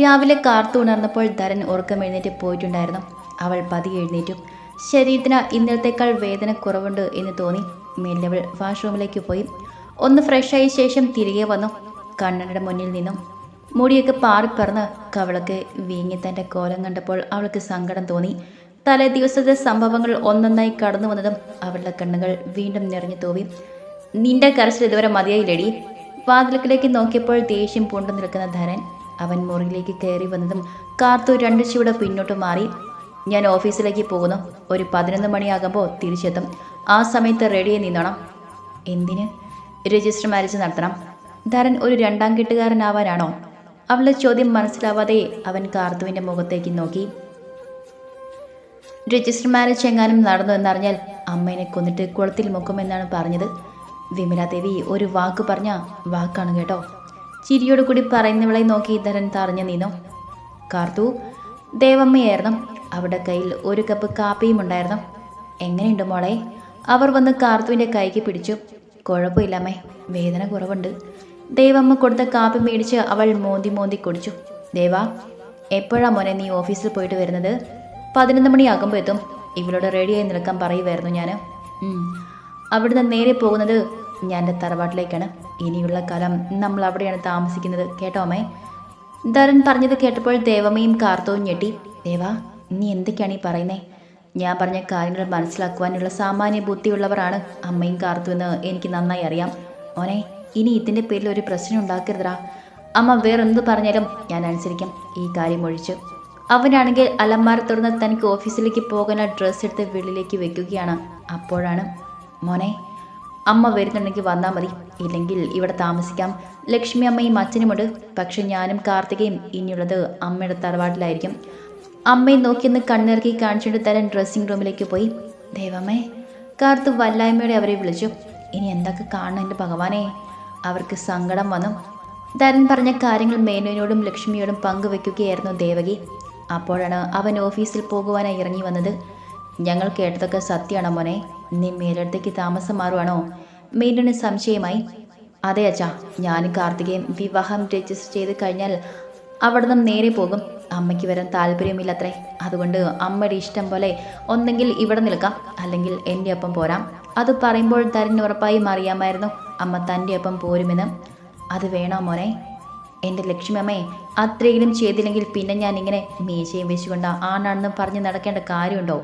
രാവിലെ കാർത്തുണർന്നപ്പോൾ ധരൻ ഉറക്കം എഴുന്നേറ്റ് പോയിട്ടുണ്ടായിരുന്നു. അവൾ പതി എഴുന്നേറ്റു. ശരീരത്തിന് ഇന്നലത്തേക്കാൾ വേദന കുറവുണ്ട് എന്ന് തോന്നി. മെല്ലവൾ വാഷ്റൂമിലേക്ക് പോയി. ഒന്ന് ഫ്രഷായ ശേഷം തിരികെ വന്നു. കണ്ണനയുടെ മുന്നിൽ നിന്നും മുടിയൊക്കെ പാറിപ്പറന്ന് കവളൊക്കെ വീങ്ങി തന്റെ കോലം കണ്ടപ്പോൾ അവൾക്ക് സങ്കടം തോന്നി. തലേ ദിവസത്തെ സംഭവങ്ങൾ ഒന്നൊന്നായി കടന്നു വന്നതും അവളുടെ കണ്ണുകൾ വീണ്ടും നിറഞ്ഞു തോവി. നിന്റെ കരച്ചിൽ ഇതുവരെ മതിയായില്ലടി? വാതിലക്കിലേക്ക് നോക്കിയപ്പോൾ ദേഷ്യം പൂണ്ടു നിൽക്കുന്ന ധരൻ അവൻ മുറിയിലേക്ക് കയറി വന്നതും കാർത്തു രണ്ട് ചുവട് പിന്നോട്ട് മാറി. ഞാൻ ഓഫീസിലേക്ക് പോകുന്നു. ഒരു പതിനൊന്ന് മണിയാകുമ്പോൾ തിരിച്ചെത്തും. ആ സമയത്ത് റെഡിയായി നിന്നോണം. എന്തിന്? രജിസ്റ്റർ മാരേജ് നടത്തണം. ധരൻ ഒരു രണ്ടാം കെട്ടുകാരനാവാനാണോ? അവളുടെ ചോദ്യം മനസ്സിലാവാതെ അവൻ കാർത്തുവിന്റെ മുഖത്തേക്ക് നോക്കി. രജിസ്റ്റർ മാരേജ് എങ്ങാനും നടന്നു എന്നറിഞ്ഞാൽ അമ്മേനെ കൊന്നിട്ട് കുളത്തിൽ മുക്കുമെന്നാണ് പറഞ്ഞത്. വിമലാദേവി ഒരു വാക്ക് പറഞ്ഞ വാക്കാണ് കേട്ടോ. ചിരിയോട് കൂടി പറയുന്നവളെ നോക്കി ഇതരൻ തറഞ്ഞു നിന്നു. കാർത്തു ദേവമ്മയായിരുന്നു. അവിടെ കയ്യിൽ ഒരു കപ്പ് കാപ്പിയും ഉണ്ടായിരുന്നു. എങ്ങനെയുണ്ട് മോളെ? അവർ വന്ന് കാർത്തുവിന്റെ കൈക്ക് പിടിച്ചു. കുഴപ്പമില്ലമ്മേ വേദന കുറവുണ്ട്. ദേവമ്മ കൊടുത്ത കാപ്പി മേടിച്ച് അവൾ മോന്തി മോന്തി കുടിച്ചു. ദേവാ എപ്പോഴാ മോനെ നീ ഓഫീസിൽ പോയിട്ട് വരുന്നത്? പതിനൊന്ന് മണിയാകുമ്പോൾ എത്തും. ഇവളോട് റെഡിയായി നിൽക്കാൻ പറയുമായിരുന്നു ഞാൻ അവിടുന്ന് നേരെ പോകുന്നത് ഞാൻ എന്റെ തറവാട്ടിലേക്കാണ്. ഇനിയുള്ള കാലം നമ്മൾ അവിടെയാണ് താമസിക്കുന്നത്. കേട്ടോ അമ്മേ? ധരൻ പറഞ്ഞത് കേട്ടപ്പോൾ ദേവമ്മയും കാർത്തവും ഞെട്ടി. ദേവാ നീ എന്തൊക്കെയാണ് ഈ പറയുന്നേ? ഞാൻ പറഞ്ഞ കാര്യങ്ങൾ മനസ്സിലാക്കുവാനുള്ള സാമാന്യ ബുദ്ധിയുള്ളവരാണ് അമ്മയും കാർത്തു എന്ന് എനിക്ക് നന്നായി അറിയാം. ഓനെ ഇനി ഇതിന്റെ പേരിൽ ഒരു പ്രശ്നം ഉണ്ടാക്കരുതടാ. അമ്മ വേറെന്ത് പറഞ്ഞാലും ഞാൻ അനുസരിക്കാം. ഈ കാര്യം ഒഴിച്ച്. അവനാണെങ്കിൽ അലമാര തുറന്ന് തനിക്ക് ഓഫീസിലേക്ക് പോകാനുള്ള ഡ്രസ്സ് എടുത്ത് വെളിയിലേക്ക് വെക്കുകയാണ്. അപ്പോഴാണ്. മോനെ അമ്മ വരുന്നുണ്ടെങ്കിൽ വന്നാൽ മതി. ഇല്ലെങ്കിൽ ഇവിടെ താമസിക്കാം. ലക്ഷ്മി അമ്മയും അച്ഛനുമുണ്ട്. പക്ഷെ ഞാനും കാർത്തികയും ഇനിയുള്ളത് അമ്മയുടെ തറവാട്ടിലായിരിക്കും. അമ്മയെ നോക്കിയൊന്ന് കണ്ണിറക്കി കാണിച്ചിട്ട് തരാൻ ഡ്രസ്സിംഗ് റൂമിലേക്ക് പോയി. ദൈവമേ കാർത്ത് വല്ലായ്മയോടെ അവരെ വിളിച്ചു. ഇനി എന്തൊക്കെ കാണണം എന്റെ ഭഗവാനെ? അവർക്ക് സങ്കടം വന്നു. ധരൻ പറഞ്ഞ കാര്യങ്ങൾ മേനോനോടും ലക്ഷ്മിയോടും പങ്കുവെക്കുകയായിരുന്നു ദേവകി. അപ്പോഴാണ് അവൻ ഓഫീസിൽ പോകുവാനായി ഇറങ്ങി വന്നത്. ഞങ്ങൾ കേട്ടതൊക്കെ സത്യമാണ് മോനെ? നീ മേലടുത്തേക്ക് താമസം മാറുവാണോ? മേലിന് സംശയമായി. അതെ അച്ഛാ ഞാൻ കാർത്തികയും വിവാഹം രജിസ്റ്റർ ചെയ്ത് കഴിഞ്ഞാൽ അവിടെ നിന്ന് നേരെ പോകും. അമ്മയ്ക്ക് വരാൻ താല്പര്യമില്ലത്രേ. അതുകൊണ്ട് അമ്മയുടെ ഇഷ്ടം പോലെ ഒന്നെങ്കിൽ ഇവിടെ നിൽക്കാം അല്ലെങ്കിൽ എന്റെ ഒപ്പം പോരാം. അത് പറയുമ്പോൾ തരൻ ഉറപ്പായും അറിയാമായിരുന്നു. അമ്മ തന്റെ ഒപ്പം പോരുമെന്ന്. അത് വേണോ മോനെ? എന്റെ ലക്ഷ്മിയമ്മേ അത്രയെങ്കിലും ചെയ്തില്ലെങ്കിൽ പിന്നെ ഞാൻ ഇങ്ങനെ മീശയും വെച്ചുകൊണ്ട് ആണാണെന്ന് പറഞ്ഞ് നടക്കേണ്ട കാര്യമുണ്ടോ?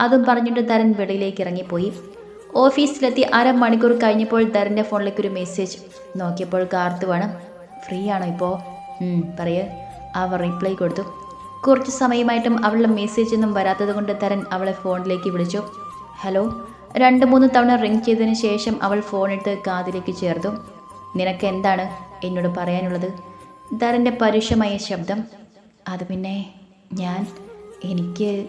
അതും പറഞ്ഞിട്ട് തരൻ വെളിയിലേക്ക് ഇറങ്ങിപ്പോയി. ഓഫീസിലെത്തി അരമണിക്കൂർ കഴിഞ്ഞപ്പോൾ ധരന്റെ ഫോണിലേക്ക് ഒരു മെസ്സേജ് നോക്കിയപ്പോൾ കാർത്തുവാണ് ഫ്രീ ആണോ ഇപ്പോൾ പറയേ. അവർ റിപ്ലൈ കൊടുത്തു. കുറച്ച് സമയമായിട്ടും അവളുടെ മെസ്സേജ് ഒന്നും വരാത്തത് കൊണ്ട് തരൻ അവളെ ഫോണിലേക്ക് വിളിച്ചു. ഹലോ. രണ്ട് മൂന്ന് തവണ റിങ് ചെയ്തതിന് ശേഷം അവൾ ഫോൺ എടുത്ത് കാതിലേക്ക് ചേർത്തു. നിനക്ക് എന്താണ് എന്നോട് പറയാനുള്ളത്? ധരന്റെ പരുഷമായ ശബ്ദം. അത് പിന്നെ ഞാൻ എനിക്ക്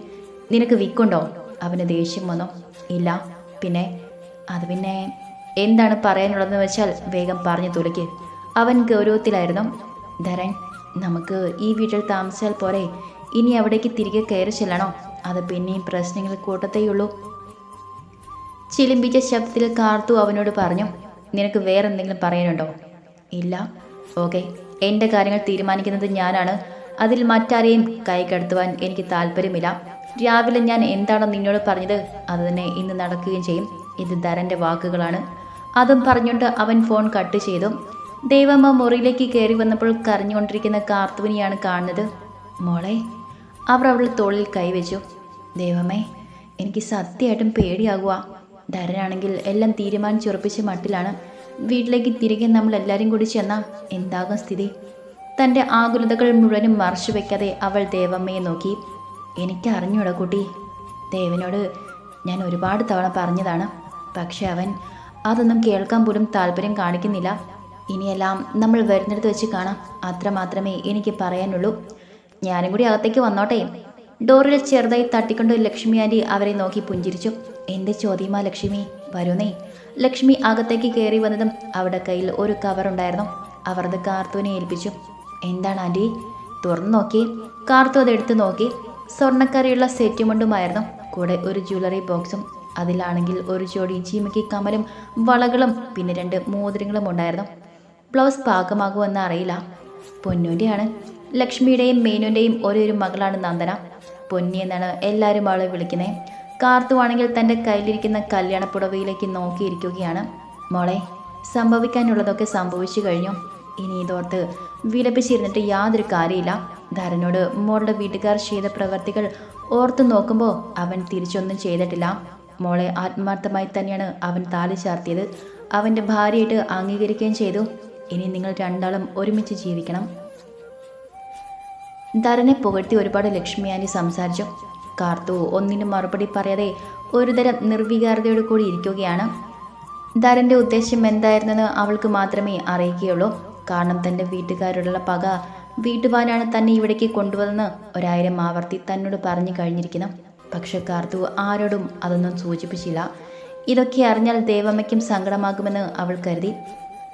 നിനക്ക് വിക്കുണ്ടോ? അവന് ദേഷ്യം വന്നു. ഇല്ല പിന്നെ അത് പിന്നെ എന്താണ് പറയാനുള്ളതെന്ന് വെച്ചാൽ വേഗം പറഞ്ഞു തുലയ്ക്ക്. അവൻ ഗൗരവത്തിലായിരുന്നു. ധരൻ നമുക്ക് ഈ വീട്ടിൽ താമസിച്ചാൽ പോരെ. ഇനി അവിടേക്ക് തിരികെ കയറി ചെല്ലണോ? അത് പിന്നെയും പ്രശ്നങ്ങൾ കൂട്ടത്തേയുള്ളൂ. ചിലിമ്പിച്ച ശബ്ദത്തിൽ കാർത്തു അവനോട് പറഞ്ഞു നിനക്ക് വേറെ എന്തെങ്കിലും പറയാനുണ്ടോ? ഇല്ല. ഓക്കെ. എന്റെ കാര്യങ്ങൾ തീരുമാനിക്കുന്നത് ഞാനാണ്. അതിൽ മറ്റാരെയും കൈ കടത്തുവാൻ എനിക്ക് താല്പര്യമില്ല. രാവിലെ ഞാൻ എന്താണ് നിന്നോട് പറഞ്ഞത്? അത് തന്നെ ഇന്ന് നടക്കുകയും ചെയ്യും. ഇത് ധരന്റെ വാക്കുകളാണ്. അതും പറഞ്ഞുകൊണ്ട് അവൻ ഫോൺ കട്ട് ചെയ്തു. ദേവമ്മ മുറിയിലേക്ക് കയറി വന്നപ്പോൾ കരഞ്ഞുകൊണ്ടിരിക്കുന്ന കാർത്തുവിനെയാണ് കാണുന്നത്. മോളെ അവർ അവളുടെ തോളിൽ കൈവച്ചു. ദേവമ്മേ എനിക്ക് സത്യമായിട്ടും പേടിയാകുക ധരനാണെങ്കിൽ എല്ലാം തീരുമാനിച്ചുറപ്പിച്ച മട്ടിലാണ്. വീട്ടിലേക്ക് തിരികെ നമ്മൾ എല്ലാവരും കൂടി ചെന്നാൽ എന്താകും സ്ഥിതി? തന്റെ ആകുലതകൾ മുഴുവനും മറച്ചു വയ്ക്കാതെ അവൾ ദേവമ്മയെ നോക്കി. എനിക്ക് അറിഞ്ഞൂടാ കുട്ടി. ദേവനോട് ഞാൻ ഒരുപാട് തവണ പറഞ്ഞതാണ്. പക്ഷെ അവൻ അതൊന്നും കേൾക്കാൻ പോലും താല്പര്യം കാണിക്കുന്നില്ല. ഇനിയെല്ലാം നമ്മൾ വരുന്നിടത്ത് വെച്ച് കാണാം. അത്ര മാത്രമേ എനിക്ക് പറയാനുള്ളൂ. ഞാനും കൂടി അകത്തേക്ക് വന്നോട്ടെ. ഡോറിൽ ചെറുതായി തട്ടിക്കൊണ്ട് ലക്ഷ്മി ആന്റി അവരെ നോക്കി പുഞ്ചിരിച്ചു. എന്റെ ചോദ്യമാ ലക്ഷ്മി? വരുന്നേ. ലക്ഷ്മി അകത്തേക്ക് കയറി വന്നതും അവിടെ കയ്യിൽ ഒരു കവറുണ്ടായിരുന്നു അവർ അത് കാർത്തുവിനെ ഏൽപ്പിച്ചു. എന്താണ് ആന്റി? തുറന്നു നോക്കി കാർത്തു അത് എടുത്തു നോക്കി. സ്വർണക്കരയുള്ള സെറ്റുമുണ്ടുമായിരുന്നു. കൂടെ ഒരു ജ്വല്ലറി ബോക്സും അതിലാണെങ്കിൽ ഒരു ജോഡി ജീമക്കി കമലും വളകളും പിന്നെ രണ്ട് മോതിരങ്ങളും ഉണ്ടായിരുന്നു. ബ്ലൗസ് പാകമാകുമെന്ന് അറിയില്ല. പൊന്നൂന്റെയാണ് ലക്ഷ്മിയുടെയും മേനുവിന്റെയും ഒരേ ഒരു മകളാണ് നന്ദന. പൊന്നി എന്നാണ് എല്ലാവരും അവളെ വിളിക്കുന്നത് കാർത്തുവാണെങ്കിൽ തന്റെ കയ്യിലിരിക്കുന്ന കല്യാണപ്പുടവയിലേക്ക് നോക്കിയിരിക്കുകയാണ്. മോളെ സംഭവിക്കാനുള്ളതൊക്കെ സംഭവിച്ചു കഴിഞ്ഞു. ഇനി ഇതോർത്ത് വിലപിച്ചിരുന്നിട്ട് യാതൊരു കാര്യമില്ല ധരനോട് മോളുടെ വീട്ടുകാർ ചെയ്ത പ്രവർത്തികൾ ഓർത്തു നോക്കുമ്പോൾ അവൻ തിരിച്ചൊന്നും ചെയ്തിട്ടില്ല. മോളെ ആത്മാർത്ഥമായി തന്നെയാണ് അവൻ താലി ചാർത്തിയത്. അവന്റെ ഭാര്യയായിട്ട് അംഗീകരിക്കുകയും ചെയ്തു. ഇനി നിങ്ങൾ രണ്ടാളും ഒരുമിച്ച് ജീവിക്കണം. ധരനെ പുകഴ്ത്തി ഒരുപാട് ലക്ഷ്മി ആന്റി സംസാരിച്ചു. കാർത്തു ഒന്നിനും മറുപടി പറയാതെ ഒരുതരം നിർവികാരതയോട് കൂടി ഇരിക്കുകയാണ്. ധരന്റെ ഉദ്ദേശം എന്തായിരുന്നെന്ന് അവൾക്ക് മാത്രമേ അറിയിക്കുകയുള്ളൂ. കാരണം തന്റെ വീട്ടുകാരോടുള്ള പക വീട്ടുവാനാണ് തന്നെ ഇവിടേക്ക് കൊണ്ടുവന്ന് ഒരായിരം ആവർത്തി തന്നോട് പറഞ്ഞു കഴിഞ്ഞിരിക്കുന്നു. പക്ഷെ കാർത്തു ആരോടും അതൊന്നും സൂചിപ്പിച്ചില്ല. ഇതൊക്കെ അറിഞ്ഞാൽ ദേവമ്മയ്ക്കും സങ്കടമാകുമെന്ന് അവൾ കരുതി.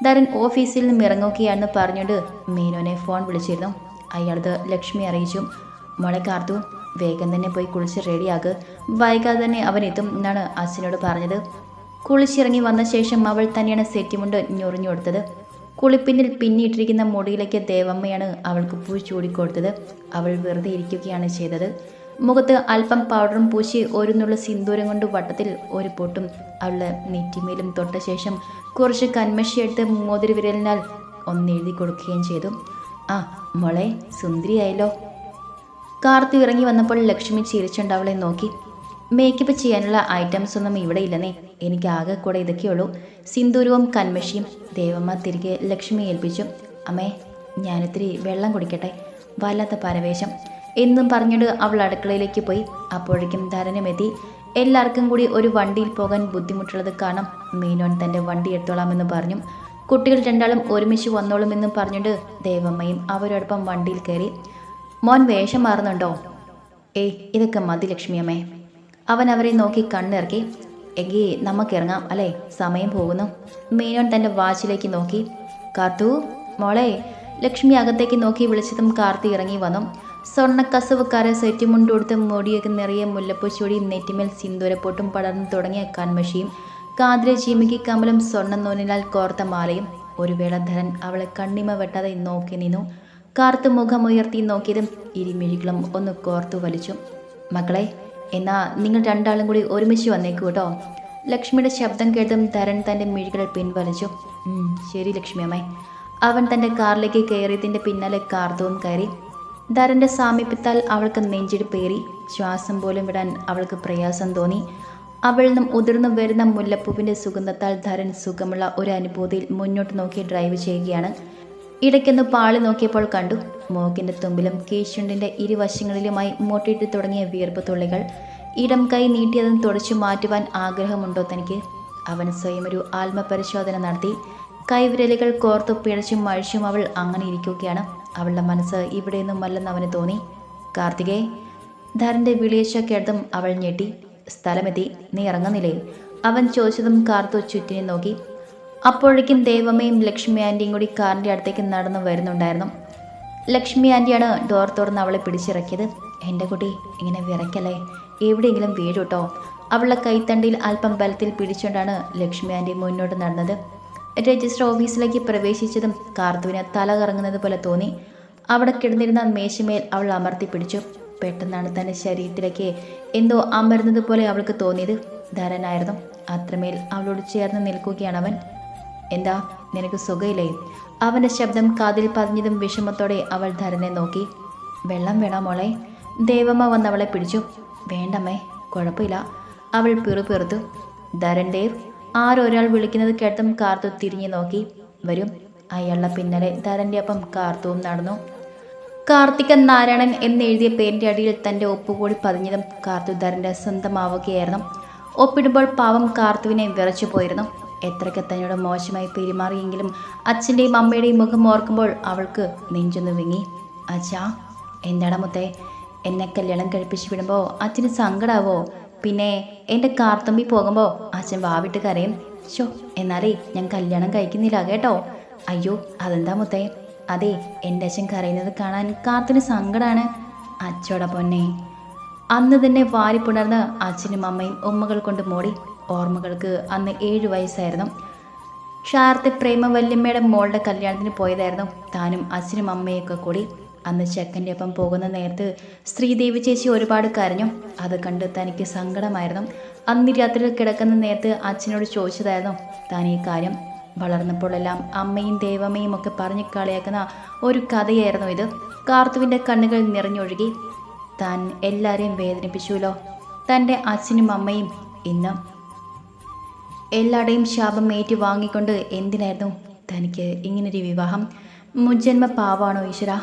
ധരൻ ഓഫീസിൽ നിന്നും ഇറങ്ങുകയാണെന്ന് പറഞ്ഞുകൊണ്ട് മീനോനെ ഫോൺ വിളിച്ചിരുന്നു. അയാളത് ലക്ഷ്മി അറിയിച്ചു. മോളെ കാർത്തു വേഗം തന്നെ പോയി കുളിച്ച് റെഡിയാക്ക്. വൈകാതെ തന്നെ അവൻ എത്തും എന്നാണ് അച്ഛനോട് പറഞ്ഞത്. കുളിച്ചിറങ്ങി വന്ന ശേഷം അവൾ തന്നെയാണ് സെറ്റിമുണ്ട് ഞൊറിഞ്ഞു കൊടുത്തത്. കുളിപ്പിന്നിൽ പിന്നിയിട്ടിരിക്കുന്ന മുടിയിലേക്ക് ദേവമ്മയാണ് അവൾക്ക് പൂ ചൂടിക്കൊടുത്തത്. അവൾ വെറുതെ ഇരിക്കുകയാണ് ചെയ്തത്. മുഖത്ത് അല്പം പൗഡറും പൂശി ഒരു നുള്ള സിന്ദൂരം കൊണ്ട് വട്ടത്തിൽ ഒരു പൊട്ടും. അവൾ നെറ്റിമേലും തൊട്ട ശേഷം കുറച്ച് കന്മഷിയെടുത്ത് മോതിരി വിരലിനാൽ ഒന്ന് എഴുതി കൊടുക്കുകയും ചെയ്തു. ആ മോളെ സുന്ദരിയായല്ലോ. കാർത്തി ഇറങ്ങി വന്നപ്പോൾ ലക്ഷ്മി ചിരിച്ചുണ്ട് അവളെ നോക്കി. മേക്കപ്പ് ചെയ്യാനുള്ള ഐറ്റംസ് ഒന്നും ഇവിടെ ഇല്ലെന്നേ. എനിക്ക് ആകെ കൂടെ ഇതൊക്കെയുള്ളൂ സിന്ദൂരവും കന്മഷിയും ദേവമ്മ തിരികെ ലക്ഷ്മി ഏൽപ്പിച്ചു. അമ്മേ ഞാനിത്തിരി വെള്ളം കുടിക്കട്ടെ. വല്ലാത്ത പരവേശം. എന്നും പറഞ്ഞിട്ട് അവൾ അടുക്കളയിലേക്ക് പോയി. അപ്പോഴേക്കും ധരനുമെത്തി എല്ലാവർക്കും കൂടി ഒരു വണ്ടിയിൽ പോകാൻ ബുദ്ധിമുട്ടുള്ളത് കാണാം. മീനോൻ തന്റെ വണ്ടി എടുത്തോളാമെന്ന് പറഞ്ഞു. കുട്ടികൾ രണ്ടാളും ഒരുമിച്ച് വന്നോളുമെന്നും പറഞ്ഞിട്ട് ദേവമ്മയും അവരോടൊപ്പം വണ്ടിയിൽ കയറി. മോൻ വേഷം മാറുന്നുണ്ടോ? ഏയ് ഇതൊക്കെ മതി ലക്ഷ്മിയമ്മേ അവൻ അവരെ നോക്കി കണ്ണിറക്കി എങ്കിൽ നമുക്കിറങ്ങാം അല്ലേ? സമയം പോകുന്നു. മീനോൻ തന്റെ വാച്ചിലേക്ക് നോക്കി കാർത്തു മോളെ. ലക്ഷ്മി അകത്തേക്ക് നോക്കി വിളിച്ചതും കാർത്തി ഇറങ്ങി വന്നു. സ്വർണക്കസവുകാരെ സെറ്റ് കൊടുത്ത് മുടിയൊക്കെ നിറയെ മുല്ലപ്പൂ ചൂടി നെറ്റിമേൽ സിന്ദൂരപ്പൊട്ടും പടർന്നു തുടങ്ങിയ കൺമഷിയും കാതിരെ ചീമിക്ക് കമലും സ്വർണ നൂലിനാൽ കോർത്ത മാലയും. ഒരു വേളധരൻ അവളെ കണ്ണിമ വെട്ടാതെ നോക്കി നിന്നു. കാർത്ത് മുഖമുയർത്തി നോക്കിയതും ഇരുമിഴികളും ഒന്ന് കോർത്തു വലിച്ചു. മക്കളെ എന്നാ നിങ്ങൾ രണ്ടാളും കൂടി ഒരുമിച്ച് വന്നേക്കൂ കേട്ടോ. ലക്ഷ്മിയുടെ ശബ്ദം കേട്ടും ധരൻ തന്റെ മിഴികൾ പിൻവലിച്ചു. ശരി ലക്ഷ്മി അമ്മേ അവൻ തന്റെ കാറിലേക്ക് കയറിയതിന്റെ പിന്നാലെ കാർത്തവും കയറി. ധരന്റെ സാമീപ്യത്താൽ അവൾക്ക് നെഞ്ചിടിപ്പേറി ശ്വാസം പോലും വിടാൻ അവൾക്ക് പ്രയാസം തോന്നി. അവളിൽ നിന്നും ഉതിർന്നു വരുന്ന മുല്ലപ്പൂവിന്റെ സുഗന്ധത്താൽ ധരൻ സുഖമുള്ള ഒരു അനുഭൂതിയിൽ മുന്നോട്ട് നോക്കി ഡ്രൈവ് ചെയ്യുകയാണ്. ഇടയ്ക്കൊന്ന് പാളി നോക്കിയപ്പോൾ കണ്ടു. മൂക്കിന്റെ തുമ്പിലും കീശുണ്ടിന്റെ ഇരുവശങ്ങളിലുമായി മുട്ടിയിട്ട് തുടങ്ങിയ വിയർപ്പ് തുള്ളികൾ. ഇടം കൈ നീട്ടിയതും തുടച്ചു മാറ്റുവാൻ ആഗ്രഹമുണ്ടോ തനിക്ക്? അവൻ സ്വയം ഒരു ആത്മപരിശോധന നടത്തി. കൈവിരലുകൾ കോർത്തു പിഴച്ചും മഴിച്ചും അവൾ അങ്ങനെ ഇരിക്കുകയാണ്. അവളുടെ മനസ്സ് ഇവിടെയൊന്നും അല്ലെന്ന് അവന് തോന്നി. കാർത്തികേ ധരന്റെ വിളിയച്ച കേട്ടതും അവൾ ഞെട്ടി. സ്ഥലമെത്തി. നീ ഇറങ്ങുന്നില്ലേ? അവൻ ചോദിച്ചതും കാർത്തു ചുറ്റിനെ നോക്കി. അപ്പോഴേക്കും ദേവമ്മയും ലക്ഷ്മി ആന്റിയും കൂടി കാറിന്റെ അടുത്തേക്ക് നടന്ന് വരുന്നുണ്ടായിരുന്നു. ലക്ഷ്മി ആന്റിയാണ് ഡോർ തുറന്ന് അവളെ പിടിച്ചിറക്കിയത്. എന്റെ കുട്ടി ഇങ്ങനെ വിറയ്ക്കല്ലേ? എവിടെയെങ്കിലും വീഴു കേട്ടോ അവളുടെ കൈത്തണ്ടിയിൽ അല്പം ബലത്തിൽ പിടിച്ചുകൊണ്ടാണ് ലക്ഷ്മി ആന്റി മുന്നോട്ട് നടന്നത്. രജിസ്റ്റർ ഓഫീസിലേക്ക് പ്രവേശിച്ചതും കാർത്തുവിന് തല കറങ്ങുന്നത് പോലെ തോന്നി. അവിടെ കിടന്നിരുന്ന മേശമേൽ അവൾ അമർത്തി പിടിച്ചു. പെട്ടെന്നാണ് തന്റെ ശരീരത്തിലേക്ക് എന്തോ അമരുന്നത് പോലെ അവൾക്ക് തോന്നിയത്. ധരനായിരുന്നു അത്രമേൽ അവളോട് ചേർന്ന് നിൽക്കുകയാണ് അവൻ. എന്താ നിനക്ക് സുഖയില്ലേ? അവന്റെ ശബ്ദം കാതിൽ പതിഞ്ഞതും വിഷമത്തോടെ അവൾ ധരനെ നോക്കി. വെള്ളം വേണോ മോളെ? ദേവമ്മ വന്നവളെ പിടിച്ചു. വേണ്ടമ്മേ കുഴപ്പമില്ല. അവൾ പിറുപിറുത്തു ധരൻ ദേവ് ആരൊരാൾ വിളിക്കുന്നത് കേട്ടും കാർത്തു തിരിഞ്ഞു നോക്കി. വരും. അയാളുടെ പിന്നാലെ ധരന്റെ ഒപ്പം കാർത്തുവും നടന്നു. കാർത്തികൻ നാരായണൻ എന്നെഴുതിയ പേരിന്റെ അടിയിൽ തന്റെ ഒപ്പുകൂടി പതിഞ്ഞതും കാർത്തു ധരന്റെ സ്വന്തമാവുകയായിരുന്നു. ഒപ്പിടുമ്പോൾ പാവം കാർത്തുവിനെ വിറച്ചു പോയിരുന്നു എത്രയ്ക്ക് തന്നോട് മോശമായി പെരുമാറിയെങ്കിലും അച്ഛന്റെയും അമ്മയുടെയും മുഖം ഓർക്കുമ്പോൾ അവൾക്ക് നെഞ്ചൊന്ന് വിങ്ങി അച്ഛാ എന്താണ് മുത്തേ എന്നെ കല്യാണം കഴിപ്പിച്ച് വിടുമ്പോൾ അച്ഛന് സങ്കടാവോ? പിന്നെ എന്റെ കാർത്തമ്പി പോകുമ്പോൾ അച്ഛൻ വാവിട്ട് കരയും ഷോ എന്നാലേ ഞാൻ കല്യാണം കഴിക്കുന്നില്ല കേട്ടോ. അയ്യോ അതെന്താ മുത്തേ? അതെ എന്റെ അച്ഛൻ കരയുന്നത് കാണാൻ കാർത്തിന് സങ്കടമാണ് അച്ഛോടെ പൊന്നെ. അന്ന് തന്നെ വാരിപ്പുണർന്ന് അച്ഛനും അമ്മയും ഉമ്മകൾ കൊണ്ട് മൂടി ഓർമ്മകൾക്ക് അന്ന് ഏഴ് വയസ്സായിരുന്നു. ഷാർത്തെ പ്രേമ വല്യമ്മയുടെ മോളുടെ കല്യാണത്തിന് പോയതായിരുന്നു താനും അച്ഛനും അമ്മയൊക്കെ കൂടി. അന്ന് ചെക്കന്റെ ഒപ്പം പോകുന്ന നേരത്ത് ശ്രീദേവി ചേച്ചി ഒരുപാട് കരഞ്ഞു. അത് കണ്ട് തനിക്ക് സങ്കടമായിരുന്നു. അന്ന് രാത്രിയിൽ കിടക്കുന്ന നേരത്ത് അച്ഛനോട് ചോദിച്ചതായിരുന്നു താൻ ഈ കാര്യം. വളർന്നപ്പോഴെല്ലാം അമ്മയും ദേവമ്മയും ഒക്കെ പറഞ്ഞു കളിയാക്കുന്ന ഒരു കഥയായിരുന്നു ഇത്. കാർത്തുവിന്റെ കണ്ണുകൾ നിറഞ്ഞൊഴുകി. താൻ എല്ലാവരെയും വേദനിപ്പിച്ചുവല്ലോ. തന്റെ അച്ഛനും അമ്മയും ഇന്ന് എല്ലാവരുടെയും ശാപം ഏറ്റു വാങ്ങിക്കൊണ്ട് എന്തിനായിരുന്നു തനിക്ക് ഇങ്ങനൊരു വിവാഹം? മുജ്ജന്മ പാവാണോ ഈശ്വര?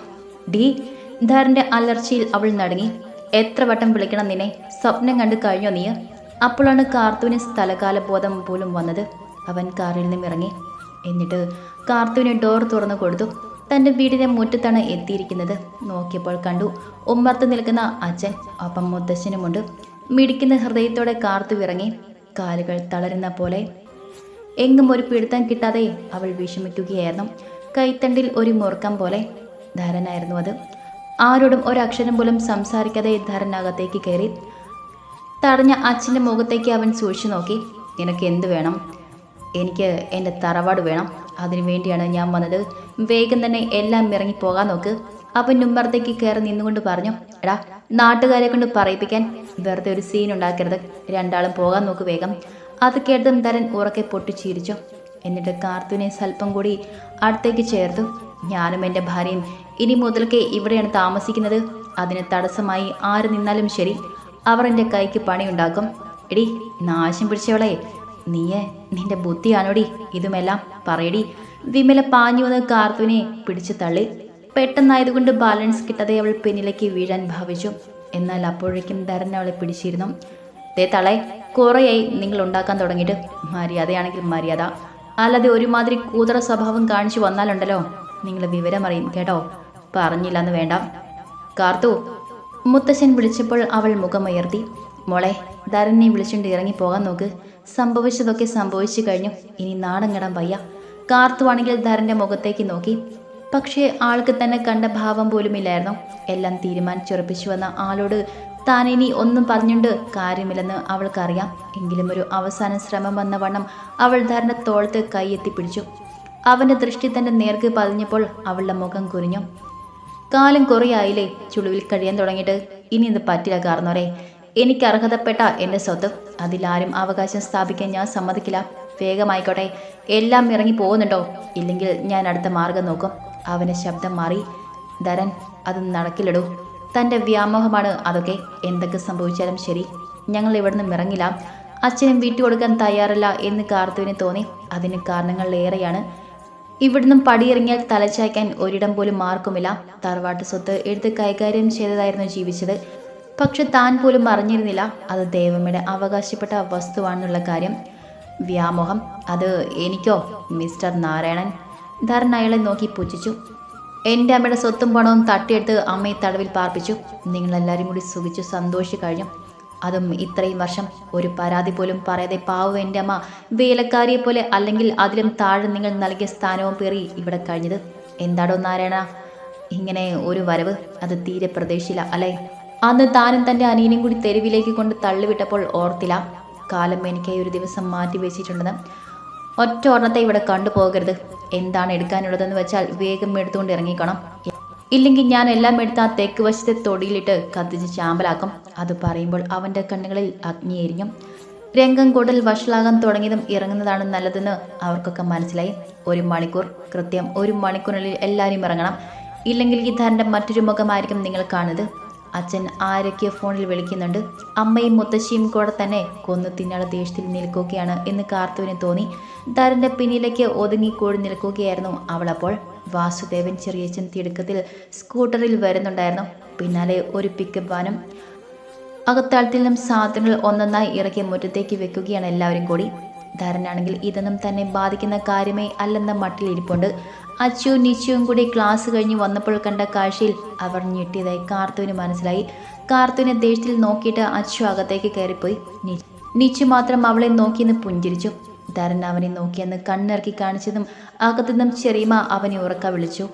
ഡി ധാരന്റെ അലർച്ചയിൽ അവൾ നടങ്ങി. എത്ര വട്ടം വിളിക്കണം നിന്നെ? സ്വപ്നം കണ്ട് കഴിഞ്ഞോ നീ? അപ്പോഴാണ് കാർത്തുവിന് സ്ഥലകാല ബോധം പോലും വന്നത്. അവൻ കാറിൽ നിന്നും ഇറങ്ങി. എന്നിട്ട് കാർത്തുവിന് ഡോർ തുറന്നു കൊടുത്തു. തന്റെ വീടിന്റെ മുറ്റത്താണ് എത്തിയിരിക്കുന്നത്. നോക്കിയപ്പോൾ കണ്ടു ഉമ്മർത്ത് നിൽക്കുന്ന അച്ഛൻ ഒപ്പം മുത്തശ്ശനുമുണ്ട്. മിടിക്കുന്ന ഹൃദയത്തോടെ കാർത്തു ഇറങ്ങി കാലുകൾ തളരുന്ന പോലെ. എങ്ങും ഒരു പിടുത്തം കിട്ടാതെ അവൾ വിഷമിക്കുകയായിരുന്നു. കൈത്തണ്ടിൽ ഒരു മുറുക്കം പോലെ. ധരനായിരുന്നു അത്. ആരോടും ഒരക്ഷരം പോലും സംസാരിക്കാതെ ധരനകത്തേക്ക് കയറി. തടഞ്ഞ അച്ഛന്റെ മുഖത്തേക്ക് അവൻ സൂക്ഷിച്ചു നോക്കി. നിനക്ക് എന്ത് വേണം? എനിക്ക് എന്റെ തറവാട് വേണം. അതിനു വേണ്ടിയാണ് ഞാൻ വന്നത്. വേഗം തന്നെ എല്ലാം ഇറങ്ങി പോകാൻ നോക്ക്. അവൻ നുമ്പറത്തേക്ക് കയറി നിന്നുകൊണ്ട് പറഞ്ഞു എടാ നാട്ടുകാരെ കൊണ്ട് പറയിപ്പിക്കാൻ വെറുതെ ഒരു സീൻ ഉണ്ടാക്കരുത്. രണ്ടാളും പോകാൻ നോക്ക് വേഗം. അത് കേട്ടതും ധരൻ ഉറക്കെ പൊട്ടിച്ചിരിച്ചു. എന്നിട്ട് കാർത്തുവിനെ സ്വല്പം കൂടി അടുത്തേക്ക് ചേർത്തു. ഞാനും എന്റെ ഭാര്യയും ഇനി മുതൽക്കേ ഇവിടെയാണ് താമസിക്കുന്നത്. അതിന് തടസ്സമായി ആര് നിന്നാലും ശരി അവർ എന്റെ കൈക്ക് പണിയുണ്ടാക്കും. എടി നാശം പിടിച്ചവളെ നീയെ നിന്റെ ബുദ്ധിയാണോടി? ഇതുമെല്ലാം പറയടി. വിമല പാഞ്ഞു വന്ന് കാർത്തുവിനെ പിടിച്ചു തള്ളി. പെട്ടെന്നായതുകൊണ്ട് ബാലൻസ് കിട്ടാതെ അവൾ പിന്നിലേക്ക് വീഴാൻ ഭാവിച്ചു. എന്നാൽ അപ്പോഴേക്കും ധരൻ അവളെ പിടിച്ചിരുന്നു. ദേ തളെ കുറേയായി നിങ്ങൾ ഉണ്ടാക്കാൻ തുടങ്ങിയിട്ട്. മര്യാദയാണെങ്കിൽ മര്യാദ. അല്ലാതെ ഒരുമാതിരി കൂതറ സ്വഭാവം കാണിച്ചു വന്നാലുണ്ടല്ലോ. നിങ്ങൾ വിവരമറിയും കേട്ടോ? പറഞ്ഞില്ല എന്ന് വേണ്ട. കാർത്തു മുത്തശ്ശൻ വിളിച്ചപ്പോൾ അവൾ മുഖമുയർത്തി. മോളെ ധരനെ വിളിച്ചുകൊണ്ട് ഇറങ്ങി പോകാൻ നോക്ക്. സംഭവിച്ചതൊക്കെ സംഭവിച്ചു കഴിഞ്ഞു. ഇനി നാടങ്ങിടാൻ വയ്യ. കാർത്തുവാണെങ്കിൽ ധരന്റെ മുഖത്തേക്ക് നോക്കി. പക്ഷേ ആൾക്ക് തന്നെ കണ്ട ഭാവം പോലുമില്ലായിരുന്നു. എല്ലാം തീരുമാനിച്ചുറപ്പിച്ചു വന്ന ആളോട് താൻ ഇനി ഒന്നും പറഞ്ഞുണ്ട് കാര്യമില്ലെന്ന് അവൾക്കറിയാം. എങ്കിലും ഒരു അവസാന ശ്രമം വന്ന വണ്ണം അവൾ ധാരണ തോളത്ത് കൈയെത്തിപ്പിടിച്ചു അവന്റെ ദൃഷ്ടി തന്നെ നേർക്ക് പതിഞ്ഞപ്പോൾ അവളുടെ മുഖം കുറിഞ്ഞു കാലം കുറയായില്ലേ ചുളിവിൽ കഴിയാൻ തുടങ്ങിയിട്ട്. ഇനി ഇത് പറ്റില്ല കാർന്നോരെ. എനിക്ക് അർഹതപ്പെട്ട എന്റെ സ്വത്ത്. അതിലാരും അവകാശം സ്ഥാപിക്കാൻ ഞാൻ സമ്മതിക്കില്ല. വേഗമായിക്കോട്ടെ എല്ലാം ഇറങ്ങി പോകുന്നുണ്ടോ? ഇല്ലെങ്കിൽ ഞാൻ അടുത്ത മാർഗം നോക്കും. അവന്റെ ശബ്ദം മാറി ധരൻ അത് നടക്കില്ലടൂ. തന്റെ വ്യാമോഹമാണ് അതൊക്കെ. എന്തൊക്കെ സംഭവിച്ചാലും ശരി. ഞങ്ങൾ ഇവിടുന്ന് ഇറങ്ങില്ല അച്ഛനും വീട്ടു കൊടുക്കാൻ തയ്യാറല്ല എന്ന് കാർത്തുവിന് തോന്നി. അതിന് കാരണങ്ങളിലേറെയാണ് ഇവിടുന്ന് പടിയിറങ്ങിയാൽ തലച്ചായ്ക്കാൻ ഒരിടം പോലും മാർക്കുമില്ല തറവാട്ട് സ്വത്ത് എടുത്ത് കൈകാര്യം ചെയ്തതായിരുന്നു ജീവിച്ചത്. പക്ഷെ താൻ പോലും അറിഞ്ഞിരുന്നില്ല. അത് ദൈവമയുടെ അവകാശപ്പെട്ട വസ്തുവാണെന്നുള്ള കാര്യം. വ്യാമോഹം? അത് എനിക്കോ? മിസ്റ്റർ നാരായണൻ? ധരൻ അയാളെ നോക്കി പുച്ഛിച്ചു എന്റെ അമ്മയുടെ സ്വത്തും പണവും തട്ടിയെടുത്ത് അമ്മയെ തടവിൽ പാർപ്പിച്ചു. നിങ്ങളെല്ലാവരും കൂടി സുഖിച്ചു സന്തോഷിച്ചു കഴിഞ്ഞു. അതും ഇത്രയും വർഷം ഒരു പരാതി പോലും പറയാതെ പാവം എന്റെ അമ്മ വേലക്കാരിയെ പോലെ അല്ലെങ്കിൽ അതിലും താഴെ നിങ്ങൾ നൽകിയ സ്ഥാനവും പേറി ഇവിടെ കഴിഞ്ഞത്. എന്താടോ നാരായണ? ഇങ്ങനെ ഒരു വരവ് അത് തീരെ പ്രതീക്ഷയില്ല അല്ലേ? അന്ന് താനും തന്റെ അനിയനും കൂടി തെരുവിലേക്ക് കൊണ്ട് തള്ളിവിട്ടപ്പോൾ ഓർത്തില്ല. കാലം എനിക്കായി ഒരു ദിവസം മാറ്റി വെച്ചിട്ടുണ്ടെന്ന്. ഒറ്റ ഒരെണ്ണത്തെ ഇവിടെ കണ്ടുപോകരുത്. എന്താണ് എടുക്കാനുള്ളതെന്ന് വെച്ചാൽ വേഗം എടുത്തുകൊണ്ട് ഇറങ്ങിക്കണം. ഇല്ലെങ്കിൽ ഞാൻ എല്ലാം എടുത്ത് ആ തെക്ക് വശത്തെ തൊടിയിലിട്ട് കത്തിച്ച് ചാമ്പലാക്കും. അത് പറയുമ്പോൾ അവന്റെ കണ്ണുകളിൽ അഗ്നി എരിഞ്ഞു രംഗം കൂടുതൽ വഷളാകാൻ തുടങ്ങിയതും ഇറങ്ങുന്നതാണ് നല്ലതെന്ന് അവർക്കൊക്കെ മനസ്സിലായി. ഒരു മണിക്കൂർ. കൃത്യം ഒരു മണിക്കൂറിനുള്ളിൽ എല്ലാവരും ഇറങ്ങണം. ഇല്ലെങ്കിൽ ഈ ധാരന്റെ മറ്റൊരു മുഖമായിരിക്കും നിങ്ങൾ കാണുന്നത്. അച്ഛൻ ആരൊക്കെ ഫോണിൽ വിളിക്കുന്നുണ്ട്. അമ്മയും മുത്തശ്ശിയും കൂടെ തന്നെ കൊന്നു തിന്നാളെ ദേഷ്യത്തിൽ നിൽക്കുകയാണ് എന്ന് കാർത്തുവിന് തോന്നി. ധരന്റെ പിന്നിലേക്ക് ഒതുങ്ങിക്കൂടി നിൽക്കുകയായിരുന്നു അവളപ്പോൾ വാസുദേവൻ ചെറിയച്ഛൻ തിടുക്കത്തിൽ സ്കൂട്ടറിൽ വരുന്നുണ്ടായിരുന്നു. പിന്നാലെ ഒരു പിക്കപ്പ് വാനും. അകത്താളത്തിൽ നിന്നും സാധനങ്ങൾ ഒന്നൊന്നായി ഇറക്കി മുറ്റത്തേക്ക് വെക്കുകയാണ് എല്ലാവരും കൂടി. ധരനാണെങ്കിൽ ഇതൊന്നും തന്നെ ബാധിക്കുന്ന കാര്യമേ അല്ലെന്ന മട്ടിലിരിപ്പുണ്ട്. അച്ചുവും നിച്ചുവും കൂടി ക്ലാസ് കഴിഞ്ഞ് വന്നപ്പോൾ കണ്ട കാഴ്ചയിൽ അവർ ഞെട്ടിയതായി കാർത്തുവിന് മനസ്സിലായി. കാർത്തുവിനെ ദേഷ്യത്തിൽ നോക്കിയിട്ട് അച്ചു അകത്തേക്ക് കയറിപ്പോയി. നിച്ചു മാത്രം അവളെ നോക്കിയെന്ന് പുഞ്ചിരിച്ചു. ധരൻ അവനെ നോക്കിയെന്ന് കണ്ണിറക്കി കാണിച്ചതും അകത്തുനിന്നും ചെറിയമ്മ അവനെ ഉറക്ക വിളിച്ചു.